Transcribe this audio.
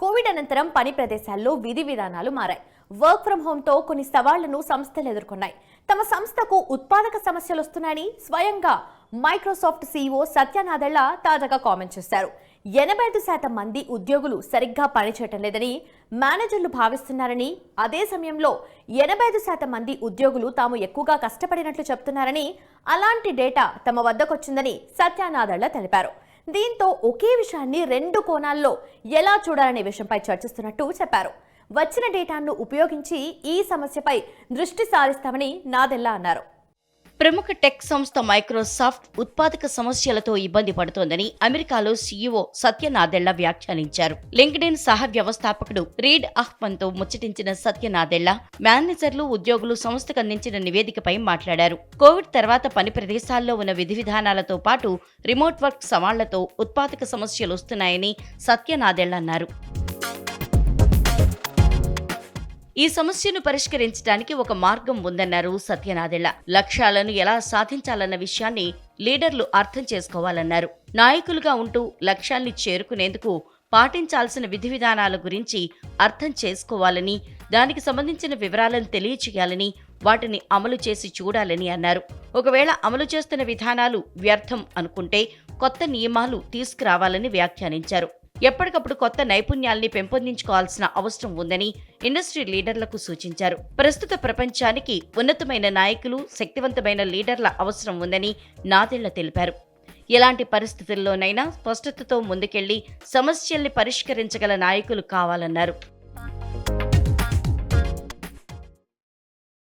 Covid అనంతరం పని ప్రదేశాల్లో విధి విధానాలు మారాయి. వర్క్ ఫ్రం హోంతో కొన్ని సవాళ్ళను సంస్థలు ఎదుర్కొన్నాయి. తమ సంస్థకు ఉత్పాదక సమస్యలు వస్తున్నాయని స్వయంగా మైక్రోసాఫ్ట్ సీఈఓ సత్యనాదెళ్ళ తాజాగా కామెంట్ చేశారు. ఎనభై ఐదు శాతం మంది ఉద్యోగులు సరిగ్గా పనిచేయటం లేదని మేనేజర్లు భావిస్తున్నారని అదే సమయంలో ఎనభై ఐదు శాతం మంది ఉద్యోగులు తాము ఎక్కువగా కష్టపడినట్లు చెప్తున్నారని అలాంటి డేటా తమ వద్దకొచ్చిందని సత్యనాదెళ్ళ తెలిపారు. దీంతో ఒకే విషయాన్ని రెండు కోణాల్లో ఎలా చూడాలనే విషయంపై చర్చిస్తున్నట్టు చెప్పారు. వచ్చిన డేటాను ఉపయోగించి ఈ సమస్యపై దృష్టి సారిస్తామని నాదెల్లా అన్నారు. ప్రముఖ టెక్ సంస్థ మైక్రోసాఫ్ట్ ఉత్పాదక సమస్యలతో ఇబ్బంది పడుతోందని అమెరికాలో సీఈఓ సత్యనాదెళ్ళ వ్యాఖ్యానించారు. లింక్డ్ఇన్ సహ వ్యవస్థాపకుడు రీడ్ అహ్మన్తో ముచ్చటించిన సత్యనాదెళ్ళ మేనేజర్లు ఉద్యోగులు సంస్థకు అందించిన నివేదికపై మాట్లాడారు. కోవిడ్ తర్వాత పని ప్రదేశాల్లో ఉన్న విధి విధానాలతో పాటు రిమోట్ వర్క్ సవాళ్ళతో ఉత్పాదక సమస్యలు వస్తున్నాయని సత్యనాదెళ్ళ అన్నారు. ఈ సమస్యను పరిష్కరించడానికి ఒక మార్గం ఉందన్నారు సత్యనాదెళ్ళ లక్ష్యాలను ఎలా సాధించాలన్న విషయాన్ని లీడర్లు అర్థం చేసుకోవాలన్నారు. నాయకులుగా ఉంటూ లక్ష్యాల్ని చేరుకునేందుకు పాటించాల్సిన విధి విధానాల గురించి అర్థం చేసుకోవాలని దానికి సంబంధించిన వివరాలను తెలియచేయాలని వాటిని అమలు చేసి చూడాలని అన్నారు. ఒకవేళ అమలు చేస్తున్న విధానాలు వ్యర్థం అనుకుంటే కొత్త నియమాలు తీసుకురావాలని వ్యాఖ్యానించారు. ఎప్పటికప్పుడు కొత్త నైపుణ్యాల్ని పెంపొందించుకోవాల్సిన అవసరం ఉందని ఇండస్ట్రీ లీడర్లకు సూచించారు. ప్రస్తుత ప్రపంచానికి ఉన్నతమైన నాయకులు శక్తివంతమైన లీడర్ల అవసరం ఉందని నాదెళ్ళ తెలిపారు. ఎలాంటి పరిస్థితుల్లోనైనా స్పష్టతతో ముందుకెళ్ళి సమస్యల్ని పరిష్కరించగల నాయకులు కావాలన్నారు.